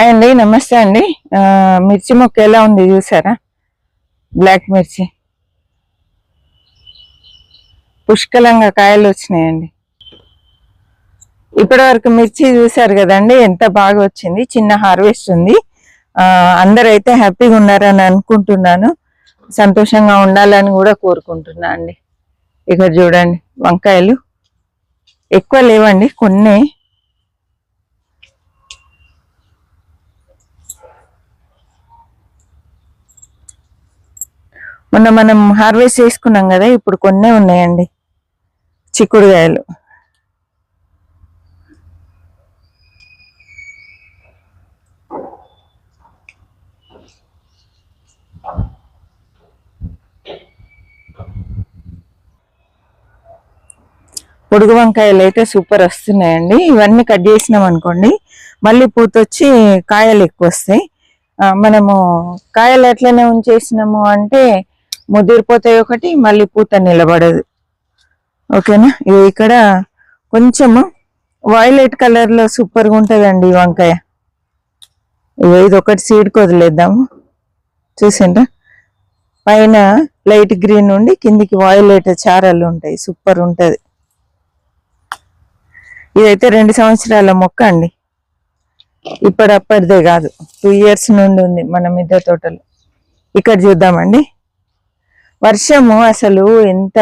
Hi అండి నమస్తే అండి. మిర్చి మొక్క ఎలా ఉంది చూసారా? బ్లాక్ మిర్చి. పుష్కలంగా కాయలు వచ్చినాయండి. ఇప్పటి వరకు మిర్చి చూసారు కదండి ఎంత బాగా వచ్చింది చిన్న హార్వెస్ట్ ఉంది. అందరైతే హ్యాపీగా ఉన్నారని అనుకుంటున్నాను. సంతోషంగా ఉండాలని కూడా కోరుకుంటున్నా అండి. ఇక్కడ చూడండి వంకాయలు ఎక్కువ లేవండి కొన్ని. మొన్న మనం హార్వెస్ట్ చేసుకున్నాం కదా ఇప్పుడు కొన్నే ఉన్నాయండి. చిక్కుడుగాయలు పొడుగు వంకాయలు అయితే సూపర్ వస్తున్నాయండి. ఇవన్నీ కట్ చేసినాం అనుకోండి మళ్ళీ పూతొచ్చి కాయలు ఎక్కువ వస్తాయి. మనము కాయలు ఎట్లనే ఉంచేసినాము అంటే ముదిరిపోతాయి ఒకటి మళ్ళీ పూత నిలబడదు. ఓకేనా? ఇది ఇక్కడ కొంచెము వైలెట్ కలర్లో సూపర్గా ఉంటుందండి ఉంటదండి ఈ వంకాయ. ఇది ఒకటి సీడ్ కొదిలేద్దాము చూసిండ్రా? పైన లైట్ గ్రీన్ ఉండి కిందికి వాయిలెట్ చారలు ఉంటాయి సూపర్ ఉంటుంది. ఇదైతే రెండు సంవత్సరాల మొక్క అండి. ఇప్పటిదే కాదు. టూ ఇయర్స్ నుండి ఉంది మన మిద్దె తోటలో. ఇక్కడ చూద్దామండి. వర్షము అసలు ఎంత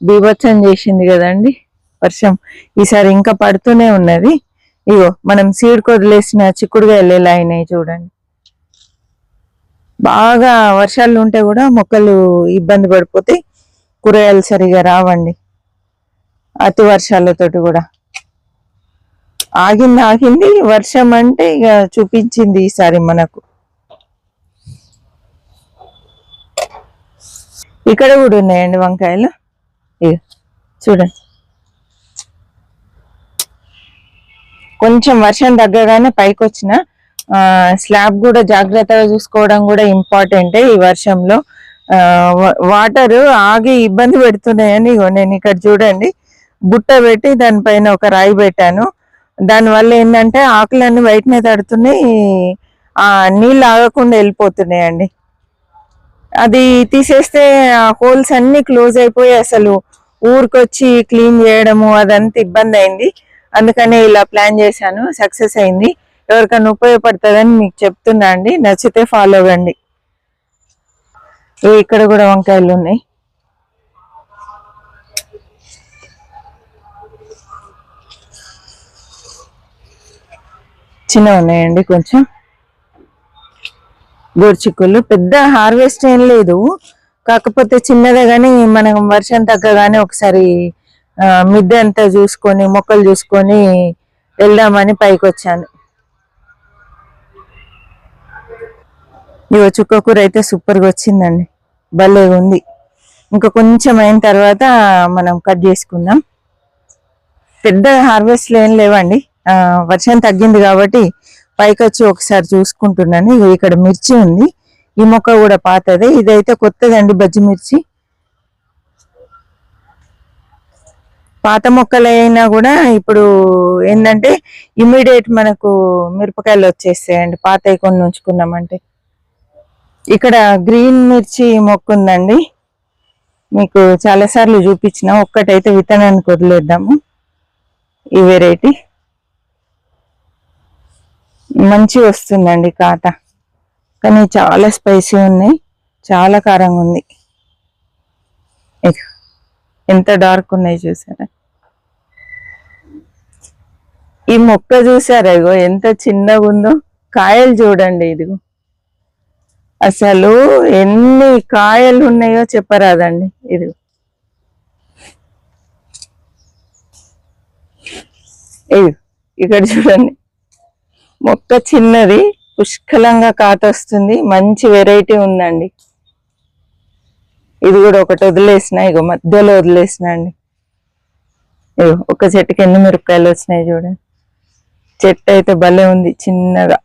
బీభత్సం చేసింది కదండి? వర్షం. ఈసారి ఇంకా పడుతూనే ఉన్నది. ఇగో మనం సీడ్ కొదిలేసిన చిక్కుడుగాయలు ఎలా అయినాయి చూడండి. బాగా వర్షాలు ఉంటే కూడా మొక్కలు ఇబ్బంది పడిపోతే కూరగాయలు సరిగా రావండి. అతి వర్షాలతోటి కూడా. ఆగింది ఆగింది. వర్షం అంటే ఇక చూపించింది ఈసారి మనకు. ఇక్కడ కూడా ఉన్నాయండి వంకాయలు. ఇక చూడండి. కొంచెం వర్షం తగ్గగానే పైకి వచ్చిన స్లాబ్ కూడా జాగ్రత్తగా చూసుకోవడం కూడా ఇంపార్టెంటే ఈ వర్షంలో. వాటర్ ఆగి ఇబ్బంది పెడుతున్నాయని ఇగో నేను ఇక్కడ చూడండి. బుట్ట పెట్టి దానిపైన ఒక రాయి పెట్టాను. దానివల్ల ఏంటంటే ఆకులన్నీ బయటనే తడుతున్నాయి ఆ నీళ్ళు ఆగకుండా వెళ్ళిపోతున్నాయండి. అది తీసేస్తే ఆ హోల్స్ అన్ని క్లోజ్ అయిపోయి అసలు ఊరికొచ్చి క్లీన్ చేయడము అదంతా ఇబ్బంది అయింది. అందుకనే ఇలా ప్లాన్ చేశాను. సక్సెస్ అయింది. ఎవరికైనా ఉపయోగపడుతుందని మీకు చెప్తున్నా అండి. నచ్చితే ఫాలో అవ్వండి. ఇక్కడ కూడా వంకాయలు ఉన్నాయి. చిన్నవి ఉన్నాయండి కొంచెం. గోర్చిక్కులు పెద్ద హార్వెస్ట్ ఏం లేదు. కాకపోతే చిన్నదే కానీ మనం వర్షం తగ్గగానే ఒకసారి మిద్దె అంతా చూసుకొని మొక్కలు చూసుకొని వెళ్దామని పైకి వచ్చాను ఇగో చుక్క కూర అయితే సూపర్గా వచ్చిందండి. భలే ఉంది. ఇంకా కొంచెం అయిన తర్వాత మనం కట్ చేసుకుందాం. పెద్ద హార్వెస్ట్ ఏం లేవండి. వర్షం తగ్గింది కాబట్టి పైకి వచ్చి ఒకసారి చూసుకుంటున్నాను ఇక్కడ మిర్చి ఉంది. ఈ మొక్క కూడా పాతదే. ఇదైతే కొత్తదండి బజ్జి మిర్చి. పాత మొక్కలైనా కూడా ఇప్పుడు ఏంటంటే ఇమీడియట్ మనకు మిరపకాయలు వచ్చేస్తాయండి. పాతవి కొన్ని ఉంచుకున్నామంటే. ఇక్కడ గ్రీన్ మిర్చి మొక్క ఉందండి. మీకు చాలా సార్లు చూపించిన. ఒక్కటైతే విత్తనానికి వదిలేద్దాము ఈ వెరైటీ. మంచి వస్తుందండి కాట. కానీ చాలా స్పైసీ ఉన్నాయి చాలా కారంగా ఉంది. ఎంత డార్క్ ఉన్నాయి చూసారా? ఈ మొక్క చూసారా ఇగో ఎంత చిన్నగా ఉందో? కాయలు చూడండి ఇదిగో. అసలు ఎన్ని కాయలు ఉన్నాయో చెప్పరాదండి. ఇది ఇది ఇక్కడ చూడండి. మొక్క చిన్నది పుష్కలంగా కాతొస్తుంది మంచి వెరైటీ ఉందండి. ఇది కూడా ఒకటి వదిలేసిన ఇగో మధ్యలో వదిలేసిన అండి. ఇగో ఒక చెట్టుకి ఎన్ని మిరపకాయలు వచ్చినాయి చూడండి. చెట్టు అయితే భలే ఉంది చిన్నగా.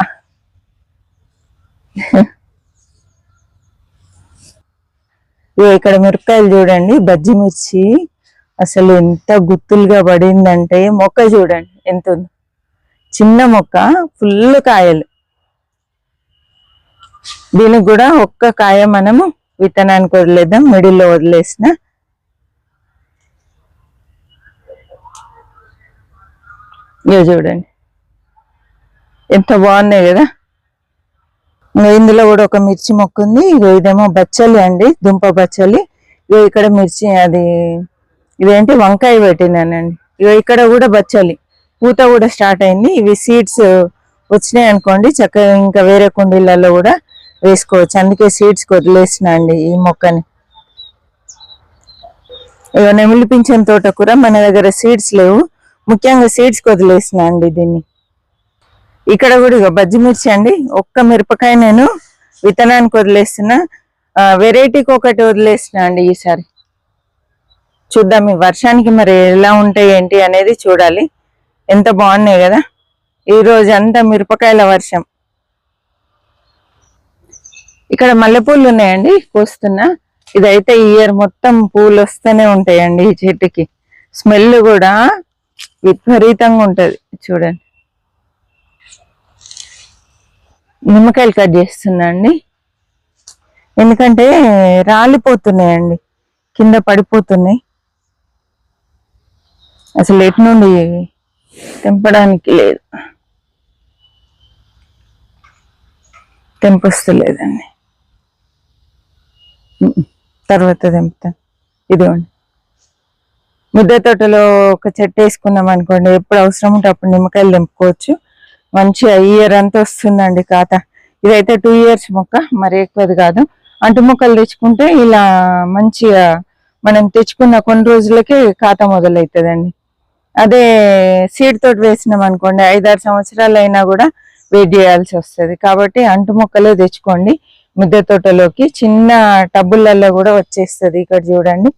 ఇగో ఇక్కడ మిరపకాయలు చూడండి బజ్జి మిర్చి. అసలు ఎంత గుత్తులుగా పడిందంటే మొక్క చూడండి ఎంత ఉంది. చిన్న మొక్క ఫుల్ కాయలు. దీనికి కూడా ఒక్క కాయ మనము విత్తనానికి వదిలేద్దాం మిడిల్లో వదిలేసిన. ఇవి చూడండి. ఎంత బాగున్నాయి కదా. ఇందులో కూడా ఒక మిర్చి మొక్క ఉంది. ఇగో ఇదేమో బచ్చలి అండి దుంప బచ్చలి. ఇగో ఇక్కడ మిర్చి అది ఇదేంటి? వంకాయ పెట్టినానండి. ఇగో ఇక్కడ కూడా బచ్చలి. పూత కూడా స్టార్ట్ అయింది. ఇవి సీడ్స్ వచ్చినాయి అనుకోండి చక్కగా ఇంకా వేరే కుండీలలో కూడా వేసుకోవచ్చు. అందుకే సీడ్స్ వదిలేసిన అండి ఈ మొక్కని. నెమిలి పింఛన్ తోటకూర మన దగ్గర సీడ్స్ లేవు. ముఖ్యంగా సీడ్స్ వదిలేసిన అండి దీన్ని. ఇక్కడ కూడా ఇగో బజ్జి మిర్చి అండి. ఒక్క మిరపకాయ నేను విత్తనానికి వదిలేస్తున్నా. వెరైటీకి ఒకటి వదిలేసిన అండి ఈసారి. చూద్దాం ఈ వర్షానికి మరి ఎలా ఉంటాయి ఏంటి అనేది చూడాలి. ఎంత బాగున్నాయి కదా? ఈ రోజు అంతా మిరపకాయల వర్షం. ఇక్కడ మల్లెపూలు ఉన్నాయండి కోస్తున్నా. ఇదైతే ఈ ఇయర్ మొత్తం పూలు వస్తూనే ఉంటాయండి ఈ చెట్టుకి. స్మెల్ కూడా విపరీతంగా ఉంటుంది చూడండి. నిమ్మకాయలు కట్ చేస్తున్నా అండి. ఎందుకంటే రాలిపోతున్నాయండి కింద పడిపోతున్నాయి. అసలు ఎటు నుండి తెంపడానికి లేదు. తెంపొస్తలేదండి తర్వాత తెంపుతాను. ఇదిగోండి. ముద్ద తోటలో ఒక చెట్టు వేసుకున్నాం అనుకోండి ఎప్పుడు అవసరం ఉంటే అప్పుడు నిమ్మకాయలు తెంపుకోవచ్చు. మంచిగా ఇయర్ అంతా వస్తుందండి ఖాతా. ఇదైతే టూ ఇయర్స్ మొక్క మరి ఎక్కువది కాదు. అంటు మొక్కలు తెచ్చుకుంటే ఇలా మంచిగా మనం తెచ్చుకున్న కొన్ని రోజులకే ఖాతా మొదలవుతుందండి. అదే సీడ్ తోటి వేసినాం అనుకోండి ఐదారు సంవత్సరాలు అయినా కూడా వెయిట్ చేయాల్సి వస్తుంది. కాబట్టి అంటు మొక్కలే తెచ్చుకోండి. మిద్దె తోటలోకి చిన్న టబ్బులలో కూడా వచ్చేస్తుంది ఇక్కడ చూడండి.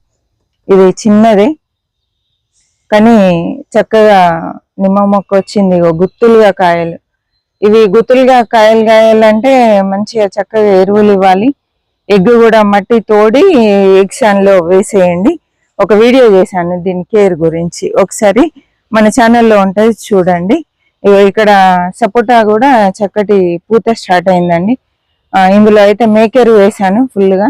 ఇది చిన్నదే. కానీ చక్కగా నిమ్మ మొక్క వచ్చింది గుత్తులుగా కాయలు. ఇవి గుత్తులుగా కాయలు కాయాలంటే మంచిగా చక్కగా ఎరువులు ఇవ్వాలి. ఎగ్ కూడా మట్టి తోడి ఎగ్స్లో వేసేయండి. ఒక వీడియో చేశాను దీని కేర్ గురించి. ఒకసారి మన ఛానల్లో ఉంటుంది చూడండి. ఇక్కడ సపోటా కూడా చక్కటి పూత స్టార్ట్ అయిందండి. ఇందులో అయితే మేకేరు వేసాను ఫుల్గా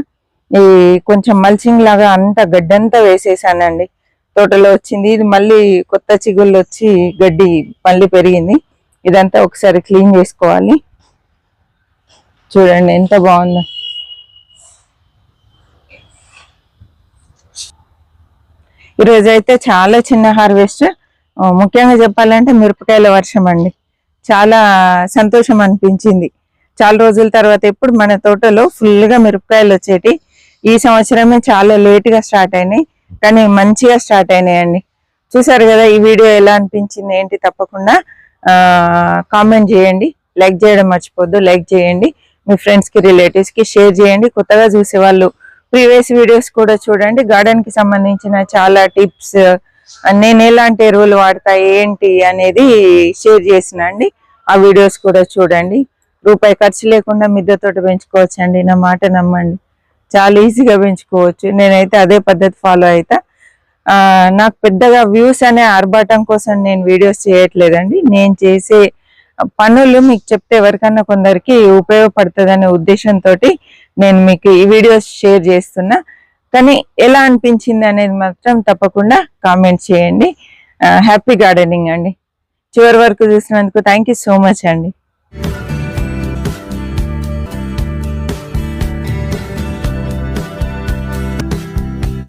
ఈ కొంచెం మల్చింగ్ లాగా అంతా గడ్డంతా వేసేసానండి. తోటలో వచ్చింది. ఇది మళ్ళీ కొత్త చిగుళ్ళు వచ్చి గడ్డి మళ్ళీ పెరిగింది. ఇదంతా ఒకసారి క్లీన్ చేసుకోవాలి. చూడండి ఎంత బాగుందో. ఈరోజు అయితే చాలా చిన్న హార్వెస్ట్. ముఖ్యంగా చెప్పాలంటే మిరపకాయల వర్షం అండి. చాలా సంతోషం అనిపించింది. చాలా రోజుల తర్వాత ఎప్పుడు మన తోటలో ఫుల్గా మిరపకాయలు వచ్చేటి ఈ సంవత్సరమే చాలా లేట్గా స్టార్ట్ అయినాయి కానీ మంచిగా స్టార్ట్ అయినాయండి. చూసారు కదా ఈ వీడియో ఎలా అనిపించింది ఏంటి తప్పకుండా కామెంట్ చేయండి. లైక్ చేయడం మర్చిపోద్దు లైక్ చేయండి. మీ ఫ్రెండ్స్కి రిలేటివ్స్కి షేర్ చేయండి. కొత్తగా చూసే వాళ్ళు ప్రీవియస్ వీడియోస్ కూడా చూడండి. గార్డెన్కి సంబంధించిన చాలా టిప్స్ నేను ఎలాంటి ఎరువులు వాడతా ఏంటి అనేది షేర్ చేసిన అండి. ఆ వీడియోస్ కూడా చూడండి. రూపాయి ఖర్చు లేకుండా మిద్దె తోట పెంచుకోవచ్చు అండి నా మాట నమ్మండి. చాలా ఈజీగా పెంచుకోవచ్చు. నేనైతే అదే పద్ధతి ఫాలో అవుతా నాకు పెద్దగా వ్యూస్ అనే ఆర్భాటం కోసం నేను వీడియోస్ చేయట్లేదండి. నేను చేసే పనులు మీకు చెప్తే ఎవరికన్నా కొందరికి ఉపయోగపడుతుందనే ఉద్దేశంతో నేను మీకు ఈ వీడియోస్ షేర్ చేస్తున్నా. కానీ ఎలా అనిపించింది అనేది మాత్రం తప్పకుండా కామెంట్ చేయండి. హ్యాపీ గార్డెనింగ్ అండి. చివరి వరకు చూసినందుకు థ్యాంక్ యూ సో మచ్ అండి.